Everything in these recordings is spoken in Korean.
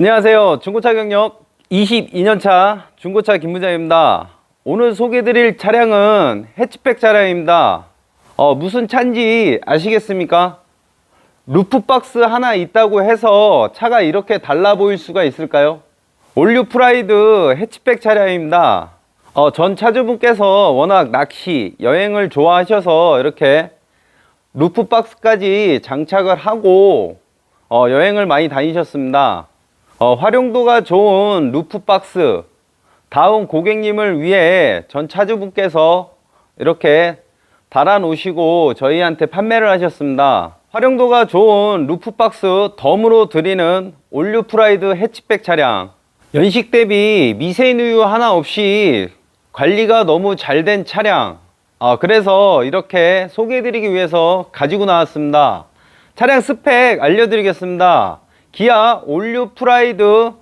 안녕하세요. 중고차 경력 22년차 중고차 김부장입니다. 오늘 소개드릴 차량은 해치백 차량입니다. 어, 무슨 차인지 아시겠습니까? 루프박스 하나 있다고 해서 차가 이렇게 달라 보일 수가 있을까요? 올류 프라이드 해치백 차량입니다. 어, 전 차주분께서 워낙 낚시, 여행을 좋아하셔서 이렇게 루프박스까지 장착을 하고 어, 여행을 많이 다니셨습니다. 어, 활용도가 좋은 루프박스 다음 고객님을 위해 전 차주분께서 이렇게 달아 놓으시고 저희한테 판매를 하셨습니다. 활용도가 좋은 루프박스 덤으로 드리는 올류 프라이드 해치백 차량 연식 대비 미세누유 하나 없이 관리가 너무 잘 된 차량 아, 그래서 이렇게 소개해드리기 위해서 가지고 나왔습니다. 차량 스펙 알려드리겠습니다. 기아 올류 프라이드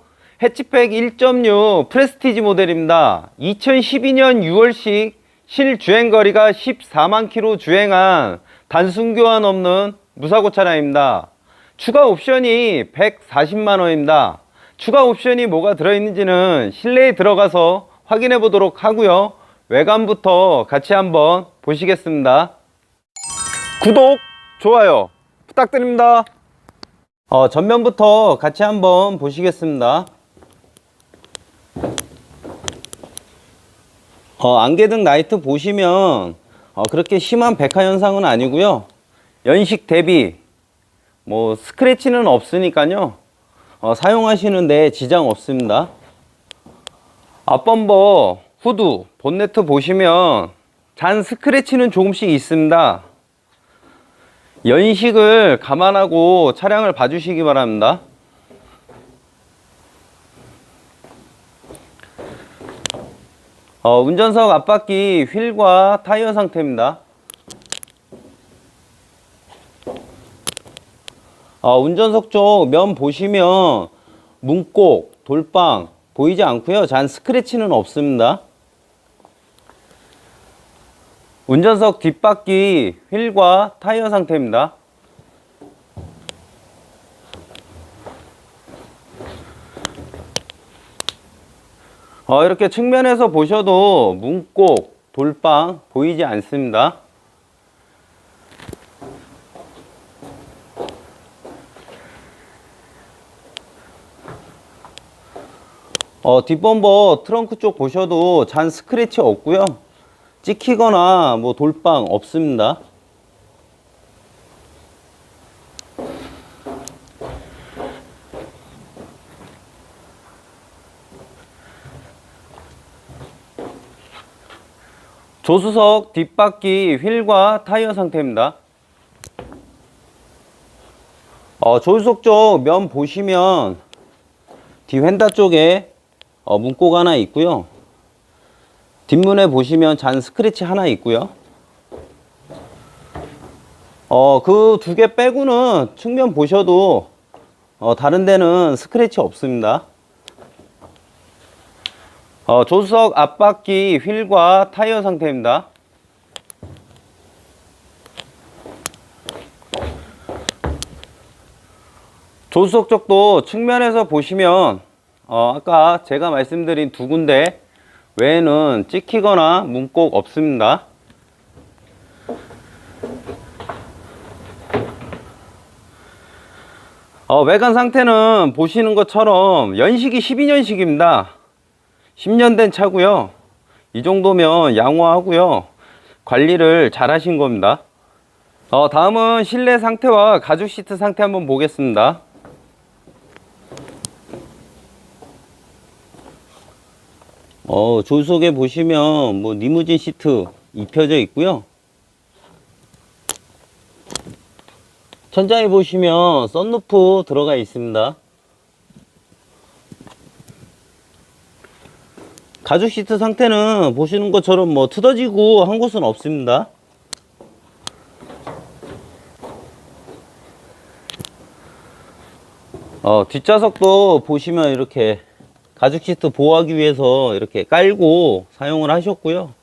해치백 1.6 프레스티지 모델입니다. 2012년 6월식 실주행 거리가 14만 킬로 주행한 단순 교환 없는 무사고 차량입니다. 추가 옵션이 140만 원입니다. 추가 옵션이 뭐가 들어있는지는 실내에 들어가서 확인해 보도록 하고요. 외관부터 같이 한번 보시겠습니다. 구독, 좋아요 부탁드립니다. 어, 전면부터 같이 한번 보시겠습니다. 어, 안개등 라이트 보시면 어, 그렇게 심한 백화 현상은 아니고요. 연식 대비 뭐 스크래치는 없으니까요. 어, 사용하시는데 지장 없습니다. 앞범버 후드 본네트 보시면 잔 스크래치는 조금씩 있습니다. 연식을 감안하고 차량을 봐주시기 바랍니다. 어, 운전석 앞바퀴 휠과 타이어 상태입니다. 어, 운전석 쪽 면 보시면 문꼭, 돌방 보이지 않고요. 잔 스크래치는 없습니다. 운전석 뒷바퀴 휠과 타이어 상태입니다. 어, 이렇게 측면에서 보셔도 문꼭, 돌방 보이지 않습니다. 어, 뒷범버 트렁크 쪽 보셔도 잔 스크래치 없고요. 찍히거나 뭐 돌방 없습니다. 조수석 뒷바퀴 휠과 타이어 상태입니다. 어, 조수석 쪽 면 보시면 뒤 휀다 쪽에 어, 문꼭 하나 있고요. 뒷문에 보시면 잔 스크래치 하나 있고요. 어, 그 두 개 빼고는 측면 보셔도 어, 다른 데는 스크래치 없습니다. 어, 조수석 앞바퀴 휠과 타이어 상태입니다. 조수석 쪽도 측면에서 보시면 어, 아까 제가 말씀드린 두 군데 외에는 찍히거나 문꼭 없습니다. 어, 외관 상태는 보시는 것처럼 연식이 12년식입니다. 10년 된 차고요. 이 정도면 양호하고요. 관리를 잘 하신 겁니다. 어, 다음은 실내 상태와 가죽 시트 상태 한번 보겠습니다. 어, 조수석에 보시면 뭐 리무진 시트 입혀져 있고요. 천장에 보시면 썬루프 들어가 있습니다. 가죽 시트 상태는 보시는 것처럼 뭐 트어지고 한 곳은 없습니다. 어, 뒷좌석도 보시면 이렇게 가죽 시트 보호하기 위해서 이렇게 깔고 사용을 하셨고요.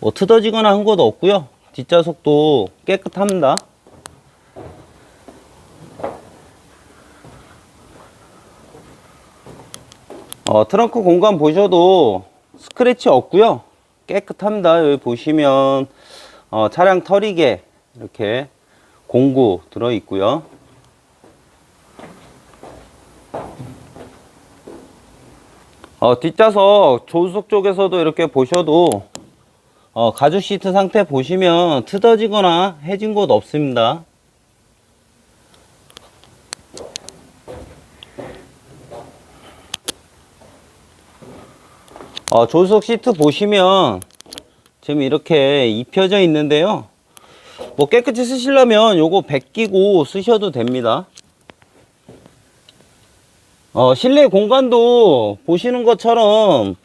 뭐 트어지거나 한 것도 없고요. 뒷좌석도 깨끗합니다. 어, 트렁크 공간 보셔도 스크래치 없고요 깨끗합니다 여기 보시면 어, 차량 털이개 이렇게 공구 들어 있고요 어, 뒷좌석 조수석 쪽에서도 이렇게 보셔도 어, 가죽 시트 상태 보시면 트어지거나 해진 곳 없습니다 어, 조수석 시트 보시면 지금 이렇게 입혀져 있는데요. 뭐 깨끗이 쓰시려면 요거 벗기고 쓰셔도 됩니다. 어, 실내 공간도 보시는 것처럼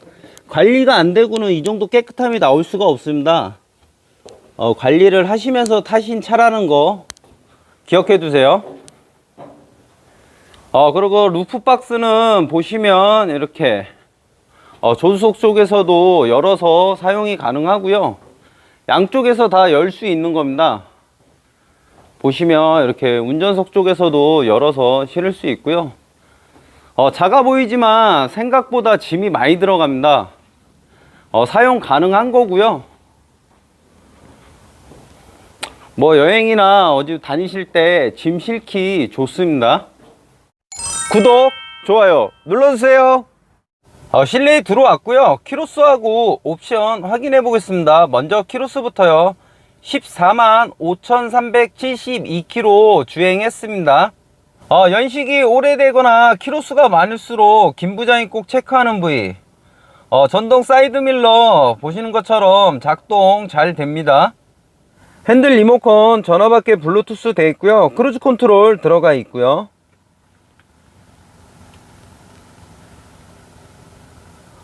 관리가 안 되고는 이 정도 깨끗함이 나올 수가 없습니다. 어, 관리를 하시면서 타신 차라는 거 기억해 두세요. 어, 그리고 루프 박스는 보시면 이렇게 어, 조수석 쪽에서도 열어서 사용이 가능하고요. 양쪽에서 다 열 수 있는 겁니다. 보시면 이렇게 운전석 쪽에서도 열어서 실을 수 있고요. 어, 작아 보이지만 생각보다 짐이 많이 들어갑니다. 어, 사용 가능한 거고요. 뭐 여행이나 어디 다니실 때 짐 실기 좋습니다. 구독, 좋아요 눌러주세요. 어, 실내에 들어왔고요. 키로수하고 옵션 확인해 보겠습니다. 먼저 키로수부터요. 14만 5,372km 주행했습니다. 어, 연식이 오래되거나 키로수가 많을수록 김 부장이 꼭 체크하는 부위. 어, 전동 사이드밀러 보시는 것처럼 작동 잘 됩니다. 핸들 리모컨 전화 밖에 블루투스 돼 있고요. 크루즈 컨트롤 들어가 있고요.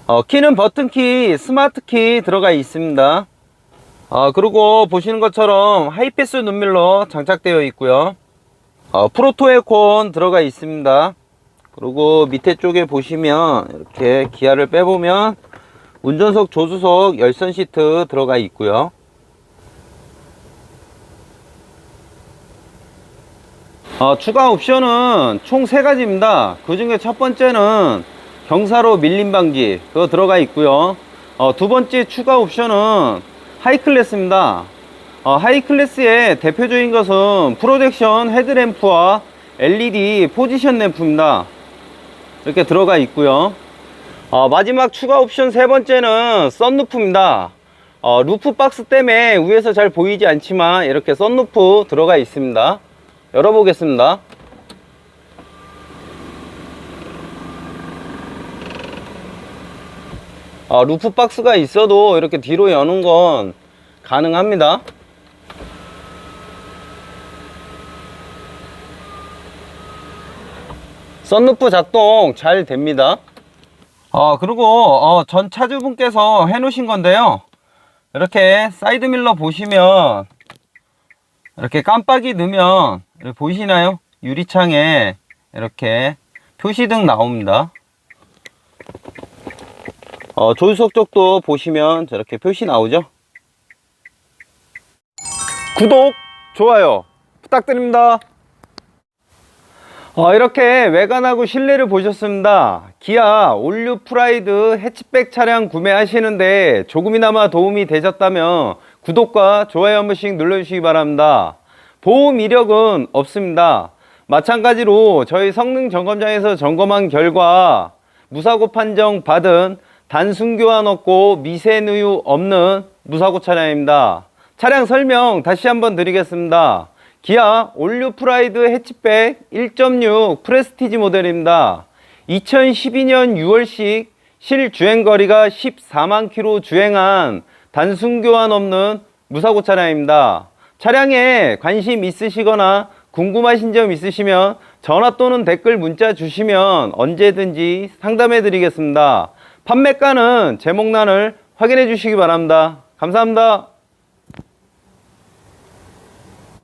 어, 키는 버튼키, 스마트키 들어가 있습니다. 어, 그리고 보시는 것처럼 하이패스 눈밀러 장착되어 있고요. 어, 프로토 에어컨 들어가 있습니다. 그리고 밑에 쪽에 보시면 이렇게 기아를 빼보면 운전석, 조수석, 열선 시트 들어가 있고요. 어, 추가 옵션은 총 세 가지입니다. 그 중에 첫 번째는 경사로 밀림 방지 그거 들어가 있고요. 어, 두 번째 추가 옵션은 하이 클래스입니다. 어, 하이 클래스의 대표적인 것은 프로젝션 헤드램프와 LED 포지션 램프입니다. 이렇게 들어가 있고요. 어, 마지막 추가 옵션 세 번째는 썬루프입니다. 어, 루프 박스 때문에 위에서 잘 보이지 않지만 이렇게 썬루프 들어가 있습니다. 열어보겠습니다. 아, 루프 박스가 있어도 이렇게 뒤로 여는 건 가능합니다. 썬루프 작동 잘 됩니다. 어, 그리고 어, 전 차주분께서 해 놓으신 건데요. 이렇게 사이드 밀러 보시면 이렇게 깜빡이 넣으면 보이시나요? 유리창에 이렇게 표시등 나옵니다. 어, 조수석 쪽도 보시면 저렇게 표시 나오죠? 구독, 좋아요 부탁드립니다. 어, 이렇게 외관하고 실내를 보셨습니다. 기아 올류 프라이드 해치백 차량 구매하시는데 조금이나마 도움이 되셨다면 구독과 좋아요 한 번씩 눌러주시기 바랍니다. 보험 이력은 없습니다. 마찬가지로 저희 성능 점검장에서 점검한 결과 무사고 판정 받은 단순 교환 없고 미세 누유 없는 무사고 차량입니다. 차량 설명 다시 한번 드리겠습니다. 기아 올류 프라이드 해치백 1.6 프레스티지 모델입니다. 2012년 6월식 실주행 거리가 14만 킬로 주행한 단순 교환 없는 무사고 차량입니다. 차량에 관심 있으시거나 궁금하신 점 있으시면 전화 또는 댓글 문자 주시면 언제든지 상담해 드리겠습니다. 판매가는 제목란을 확인해 주시기 바랍니다. 감사합니다.